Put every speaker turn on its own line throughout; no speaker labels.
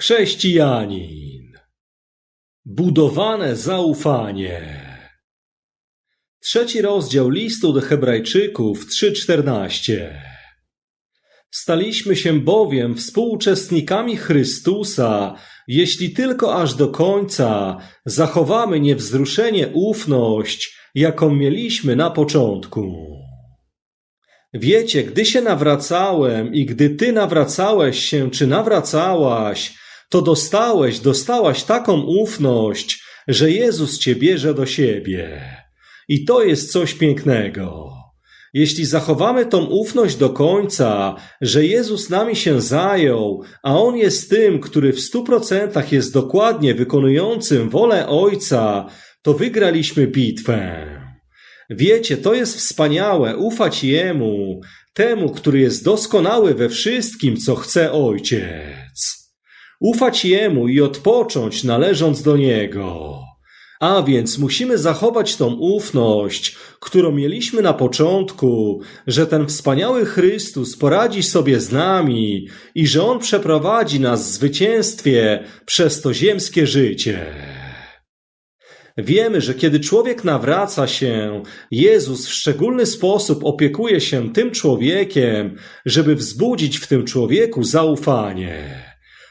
Chrześcijanin. Budowane zaufanie. Trzeci rozdział listu do Hebrajczyków 3:14. Staliśmy się bowiem współuczestnikami Chrystusa, jeśli tylko aż do końca zachowamy niewzruszenie ufność, jaką mieliśmy na początku. Wiecie, gdy się nawracałem i gdy ty nawracałeś się czy nawracałaś, to dostałeś, dostałaś taką ufność, że Jezus cię bierze do siebie. I to jest coś pięknego. Jeśli zachowamy tą ufność do końca, że Jezus nami się zajął, a On jest tym, który w stu procentach jest dokładnie wykonującym wolę Ojca, to wygraliśmy bitwę. Wiecie, to jest wspaniałe ufać Jemu, temu, który jest doskonały we wszystkim, co chce Ojciec. Ufać Jemu i odpocząć należąc do Niego. A więc musimy zachować tą ufność, którą mieliśmy na początku, że ten wspaniały Chrystus poradzi sobie z nami i że On przeprowadzi nas w zwycięstwie przez to ziemskie życie. Wiemy, że kiedy człowiek nawraca się, Jezus w szczególny sposób opiekuje się tym człowiekiem, żeby wzbudzić w tym człowieku zaufanie.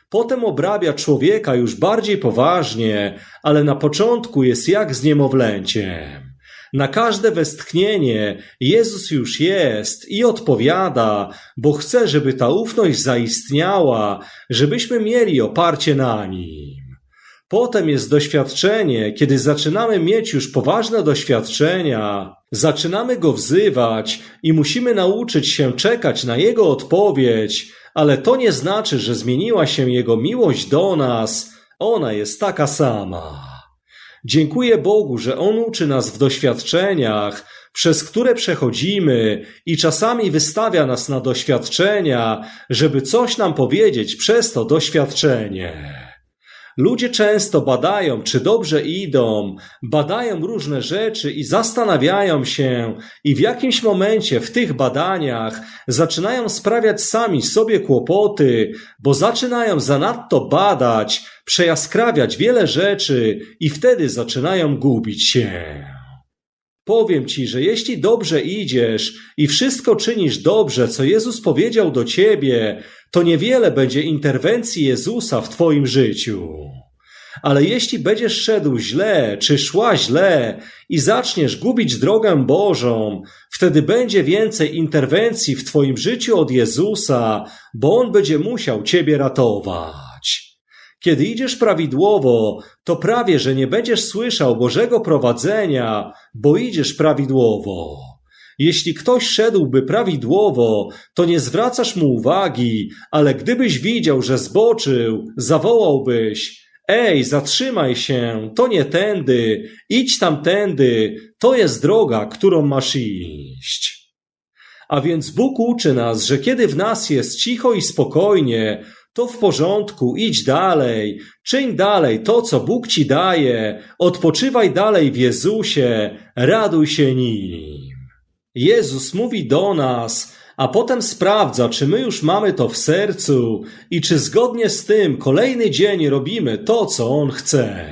Potem obrabia człowieka już bardziej poważnie, ale na początku jest jak z niemowlęciem. Na każde westchnienie Jezus już jest i odpowiada, bo chce, żeby ta ufność zaistniała, żebyśmy mieli oparcie na nim. Potem jest doświadczenie, kiedy zaczynamy mieć już poważne doświadczenia, zaczynamy go wzywać i musimy nauczyć się czekać na jego odpowiedź, ale to nie znaczy, że zmieniła się Jego miłość do nas, ona jest taka sama. Dziękuję Bogu, że On uczy nas w doświadczeniach, przez które przechodzimy i czasami wystawia nas na doświadczenia, żeby coś nam powiedzieć przez to doświadczenie. Ludzie często badają, czy dobrze idą, badają różne rzeczy i zastanawiają się, i w jakimś momencie w tych badaniach zaczynają sprawiać sami sobie kłopoty, bo zaczynają zanadto badać, przejaskrawiać wiele rzeczy i wtedy zaczynają gubić się. Powiem ci, że jeśli dobrze idziesz i wszystko czynisz dobrze, co Jezus powiedział do ciebie, to niewiele będzie interwencji Jezusa w twoim życiu. Ale jeśli będziesz szedł źle, czy szła źle i zaczniesz gubić drogę Bożą, wtedy będzie więcej interwencji w twoim życiu od Jezusa, bo On będzie musiał ciebie ratować. Kiedy idziesz prawidłowo, to prawie, że nie będziesz słyszał Bożego prowadzenia, bo idziesz prawidłowo. Jeśli ktoś szedłby prawidłowo, to nie zwracasz mu uwagi, ale gdybyś widział, że zboczył, zawołałbyś: Ej, zatrzymaj się, to nie tędy, idź tamtędy, to jest droga, którą masz iść. A więc Bóg uczy nas, że kiedy w nas jest cicho i spokojnie, to w porządku, idź dalej, czyń dalej to, co Bóg ci daje, odpoczywaj dalej w Jezusie, raduj się nim. Jezus mówi do nas, a potem sprawdza, czy my już mamy to w sercu i czy zgodnie z tym kolejny dzień robimy to, co On chce.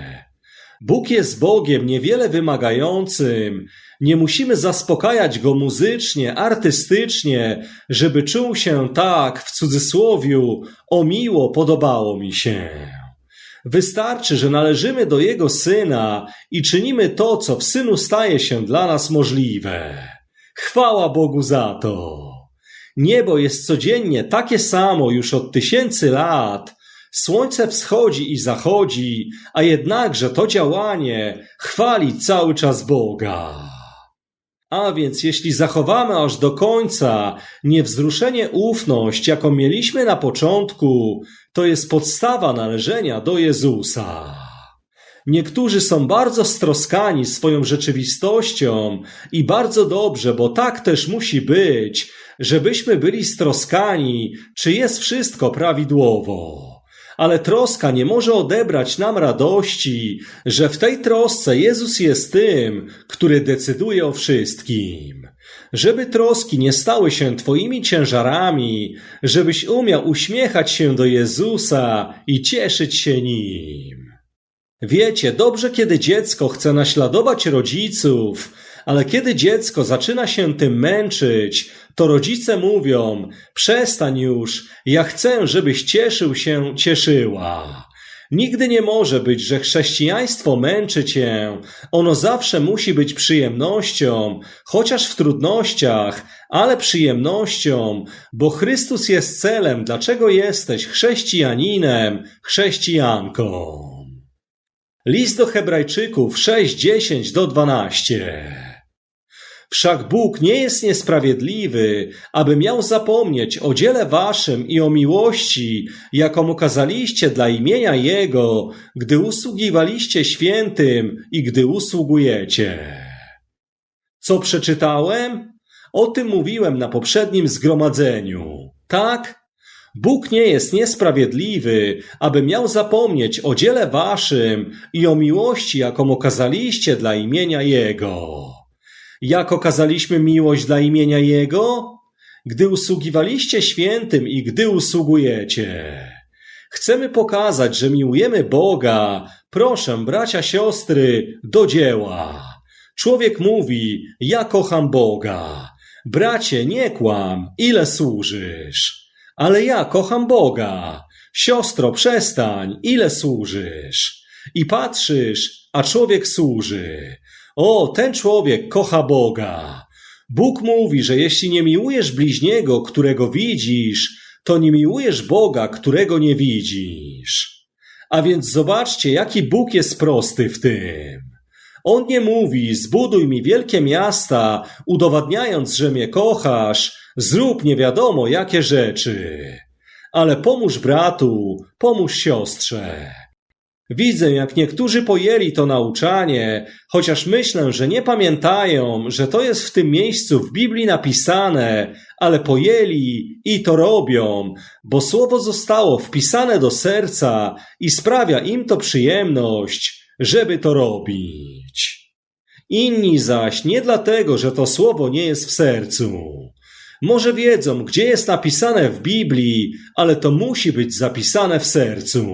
Bóg jest Bogiem niewiele wymagającym. Nie musimy zaspokajać Go muzycznie, artystycznie, żeby czuł się tak, w cudzysłowiu, o miło podobało mi się. Wystarczy, że należymy do Jego Syna i czynimy to, co w Synu staje się dla nas możliwe. Chwała Bogu za to. Niebo jest codziennie takie samo już od tysięcy lat. Słońce wschodzi i zachodzi, a jednakże to działanie chwali cały czas Boga. A więc jeśli zachowamy aż do końca niewzruszenie ufność, jaką mieliśmy na początku, to jest podstawa należenia do Jezusa. Niektórzy są bardzo stroskani swoją rzeczywistością i bardzo dobrze, bo tak też musi być, żebyśmy byli stroskani, czy jest wszystko prawidłowo. Ale troska nie może odebrać nam radości, że w tej trosce Jezus jest tym, który decyduje o wszystkim. żeby troski nie stały się Twoimi ciężarami, żebyś umiał uśmiechać się do Jezusa i cieszyć się Nim. Wiecie, dobrze kiedy dziecko chce naśladować rodziców, ale kiedy dziecko zaczyna się tym męczyć, to rodzice mówią: Przestań już, ja chcę, żebyś cieszył się, cieszyła. Nigdy nie może być, że chrześcijaństwo męczy cię. Ono zawsze musi być przyjemnością, chociaż w trudnościach, ale przyjemnością, bo Chrystus jest celem, dlaczego jesteś chrześcijaninem, chrześcijanką. List do Hebrajczyków 6, 10 do 12. Wszak Bóg nie jest niesprawiedliwy, aby miał zapomnieć o dziele waszym i o miłości, jaką okazaliście dla imienia Jego, gdy usługiwaliście świętym i gdy usługujecie. Co przeczytałem? O tym mówiłem na poprzednim zgromadzeniu. Tak? Bóg nie jest niesprawiedliwy, aby miał zapomnieć o dziele waszym i o miłości, jaką okazaliście dla imienia Jego. Jak okazaliśmy miłość dla imienia Jego? Gdy usługiwaliście świętym i gdy usługujecie. Chcemy pokazać, że miłujemy Boga. Proszę, bracia, siostry, do dzieła. Człowiek mówi, ja kocham Boga. Bracie, nie kłam, ile służysz. Ale ja kocham Boga. Siostro, przestań, ile służysz. I patrzysz, a człowiek służy. O, ten człowiek kocha Boga. Bóg mówi, że jeśli nie miłujesz bliźniego, którego widzisz, to nie miłujesz Boga, którego nie widzisz. A więc zobaczcie, jaki Bóg jest prosty w tym. On nie mówi, zbuduj mi wielkie miasta, udowadniając, że mnie kochasz, zrób nie wiadomo jakie rzeczy. Ale pomóż bratu, pomóż siostrze. Widzę, jak niektórzy pojęli to nauczanie, chociaż myślę, że nie pamiętają, że to jest w tym miejscu w Biblii napisane, ale pojęli i to robią, bo słowo zostało wpisane do serca i sprawia im to przyjemność, żeby to robić. Inni zaś nie dlatego, że to słowo nie jest w sercu. Może wiedzą, gdzie jest napisane w Biblii, ale to musi być zapisane w sercu.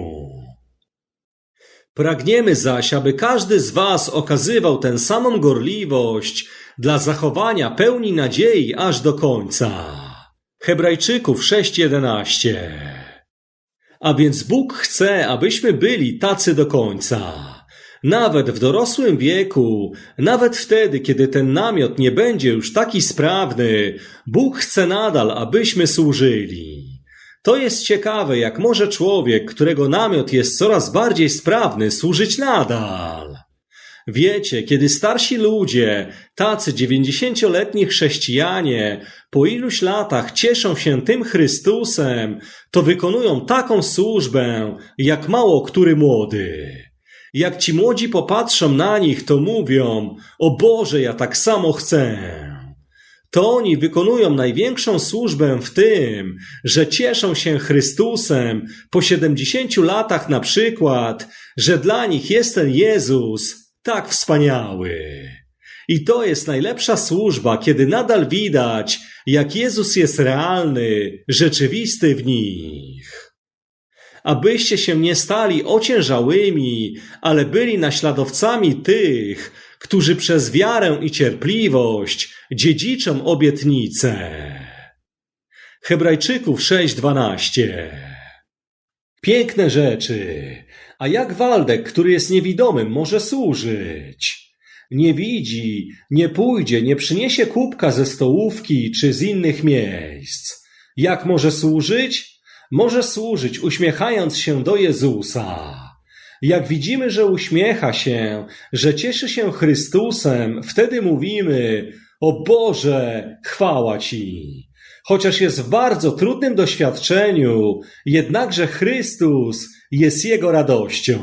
Pragniemy zaś, aby każdy z Was okazywał tę samą gorliwość dla zachowania pełni nadziei aż do końca. Hebrajczyków 6:11 A więc Bóg chce, abyśmy byli tacy do końca. Nawet w dorosłym wieku, nawet wtedy, kiedy ten namiot nie będzie już taki sprawny, Bóg chce nadal, abyśmy służyli. To jest ciekawe, jak może człowiek, którego namiot jest coraz bardziej sprawny, służyć nadal. Wiecie, kiedy starsi ludzie, tacy dziewięćdziesięcioletni chrześcijanie, po iluś latach cieszą się tym Chrystusem, to wykonują taką służbę, jak mało który młody. Jak ci młodzi popatrzą na nich, to mówią: O Boże, ja tak samo chcę. To oni wykonują największą służbę w tym, że cieszą się Chrystusem po 70 latach na przykład, że dla nich jest ten Jezus tak wspaniały. I to jest najlepsza służba, kiedy nadal widać, jak Jezus jest realny, rzeczywisty w nich. Abyście się nie stali ociężałymi, ale byli naśladowcami tych, którzy przez wiarę i cierpliwość dziedziczą obietnicę. Hebrajczyków 6:12 Piękne rzeczy. A jak Waldek, który jest niewidomym, może służyć? Nie widzi, nie pójdzie, nie przyniesie kubka ze stołówki czy z innych miejsc. Jak może służyć? Może służyć uśmiechając się do Jezusa. Jak widzimy, że uśmiecha się, że cieszy się Chrystusem, wtedy mówimy: O Boże, chwała Ci. Chociaż jest w bardzo trudnym doświadczeniu, jednakże Chrystus jest Jego radością.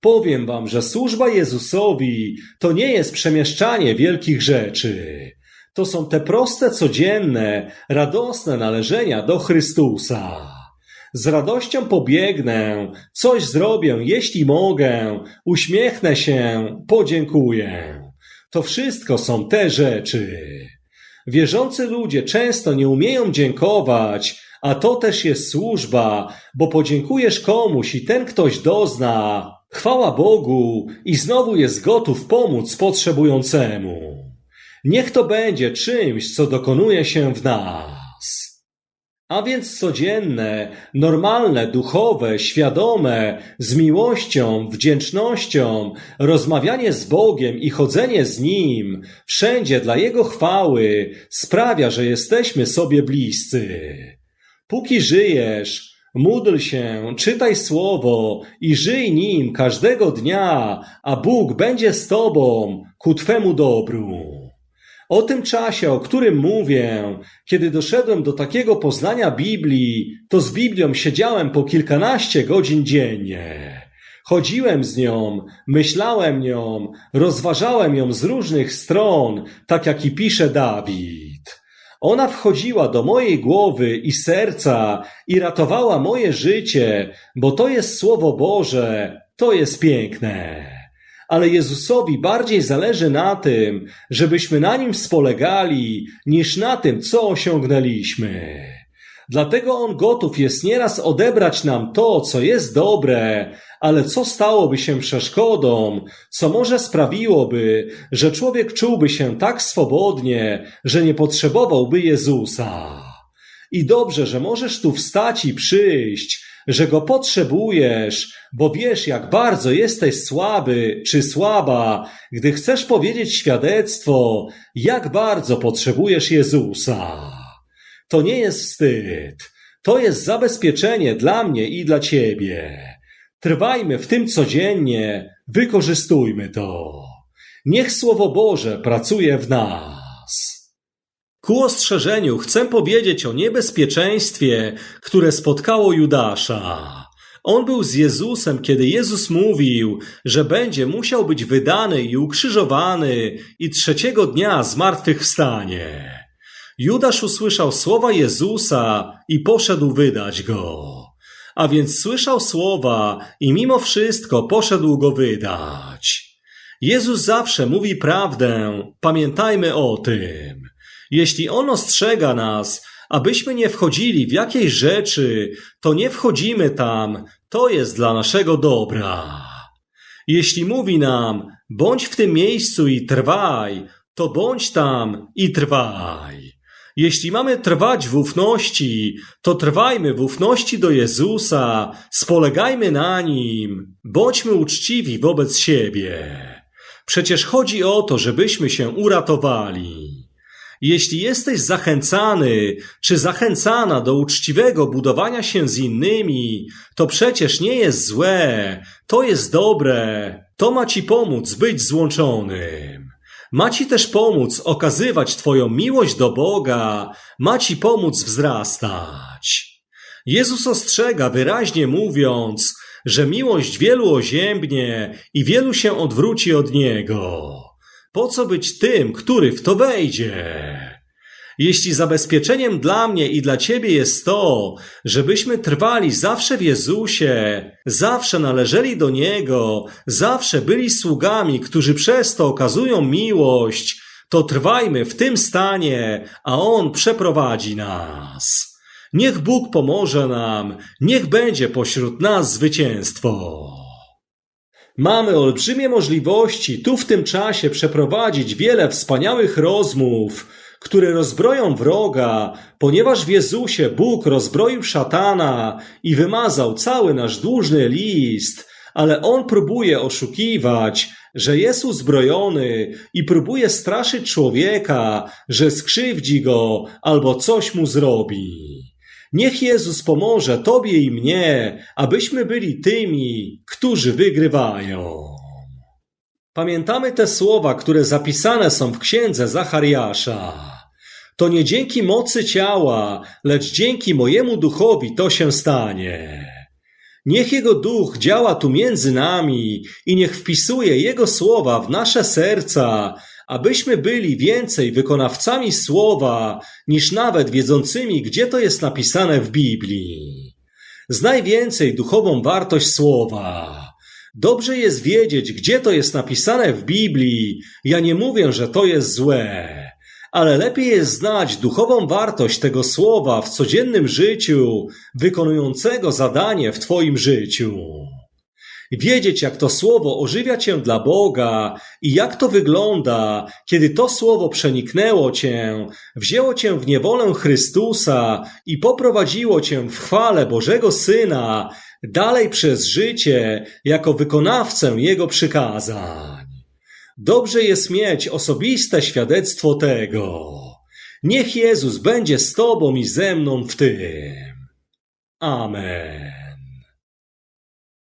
Powiem Wam, że służba Jezusowi to nie jest przemieszczanie wielkich rzeczy. To są te proste, codzienne, radosne należenia do Chrystusa. Z radością pobiegnę, coś zrobię, jeśli mogę, uśmiechnę się, podziękuję. To wszystko są te rzeczy. Wierzący ludzie często nie umieją dziękować, a to też jest służba, bo podziękujesz komuś i ten ktoś dozna. Chwała Bogu i znowu jest gotów pomóc potrzebującemu. Niech to będzie czymś, co dokonuje się w nas. A więc codzienne, normalne, duchowe, świadome, z miłością, wdzięcznością, rozmawianie z Bogiem i chodzenie z Nim, wszędzie dla Jego chwały, sprawia, że jesteśmy sobie bliscy. Póki żyjesz, módl się, czytaj słowo i żyj nim każdego dnia, a Bóg będzie z tobą ku twemu dobru. O tym czasie, o którym mówię, kiedy doszedłem do takiego poznania Biblii, to z Biblią siedziałem po kilkanaście godzin dziennie. Chodziłem z nią, myślałem nią, rozważałem ją z różnych stron, tak jak i pisze Dawid. Ona wchodziła do mojej głowy i serca i ratowała moje życie, bo to jest Słowo Boże, to jest piękne. Ale Jezusowi bardziej zależy na tym, żebyśmy na nim spolegali, niż na tym, co osiągnęliśmy. Dlatego On gotów jest nieraz odebrać nam to, co jest dobre, ale co stałoby się przeszkodą, co może sprawiłoby, że człowiek czułby się tak swobodnie, że nie potrzebowałby Jezusa. I dobrze, że możesz tu wstać i przyjść, że go potrzebujesz, bo wiesz, jak bardzo jesteś słaby czy słaba, gdy chcesz powiedzieć świadectwo, jak bardzo potrzebujesz Jezusa. To nie jest wstyd. To jest zabezpieczenie dla mnie i dla ciebie. Trwajmy w tym codziennie, wykorzystujmy to. Niech Słowo Boże pracuje w nas. Ku ostrzeżeniu chcę powiedzieć o niebezpieczeństwie, które spotkało Judasza. On był z Jezusem, kiedy Jezus mówił, że będzie musiał być wydany i ukrzyżowany i trzeciego dnia zmartwychwstanie. Judasz usłyszał słowa Jezusa i poszedł wydać go. A więc słyszał słowa i mimo wszystko poszedł go wydać. Jezus zawsze mówi prawdę, pamiętajmy o tym. Jeśli On ostrzega nas, abyśmy nie wchodzili w jakieś rzeczy, to nie wchodzimy tam, to jest dla naszego dobra. Jeśli mówi nam, bądź w tym miejscu i trwaj, to bądź tam i trwaj. Jeśli mamy trwać w ufności, to trwajmy w ufności do Jezusa, spolegajmy na Nim, bądźmy uczciwi wobec siebie. Przecież chodzi o to, żebyśmy się uratowali. Jeśli jesteś zachęcany czy zachęcana do uczciwego budowania się z innymi, to przecież nie jest złe, to jest dobre, to ma ci pomóc być złączonym. Ma ci też pomóc okazywać Twoją miłość do Boga, ma ci pomóc wzrastać. Jezus ostrzega wyraźnie mówiąc, że miłość wielu oziębnie i wielu się odwróci od Niego. Po co być tym, który w to wejdzie? Jeśli zabezpieczeniem dla mnie i dla Ciebie jest to, żebyśmy trwali zawsze w Jezusie, zawsze należeli do Niego, zawsze byli sługami, którzy przez to okazują miłość, to trwajmy w tym stanie, a On przeprowadzi nas. Niech Bóg pomoże nam, niech będzie pośród nas zwycięstwo. Mamy olbrzymie możliwości tu w tym czasie przeprowadzić wiele wspaniałych rozmów, które rozbroją wroga, ponieważ w Jezusie Bóg rozbroił szatana i wymazał cały nasz dłużny list, ale on próbuje oszukiwać, że jest uzbrojony i próbuje straszyć człowieka, że skrzywdzi go albo coś mu zrobi. Niech Jezus pomoże Tobie i mnie, abyśmy byli tymi, którzy wygrywają. Pamiętamy te słowa, które zapisane są w księdze Zachariasza. To nie dzięki mocy ciała, lecz dzięki mojemu duchowi to się stanie. Niech Jego duch działa tu między nami i niech wpisuje Jego słowa w nasze serca, abyśmy byli więcej wykonawcami słowa, niż nawet wiedzącymi, gdzie to jest napisane w Biblii. Znaj więcej duchową wartość słowa. Dobrze jest wiedzieć, gdzie to jest napisane w Biblii. Ja nie mówię, że to jest złe ale lepiej jest znać duchową wartość tego słowa w codziennym życiu, wykonującego zadanie w Twoim życiu. Wiedzieć, jak to słowo ożywia Cię dla Boga i jak to wygląda, kiedy to słowo przeniknęło Cię, wzięło Cię w niewolę Chrystusa i poprowadziło Cię w chwale Bożego Syna dalej przez życie jako wykonawcę Jego przykazań. Dobrze jest mieć osobiste świadectwo tego. Niech Jezus będzie z Tobą i ze mną w tym. Amen.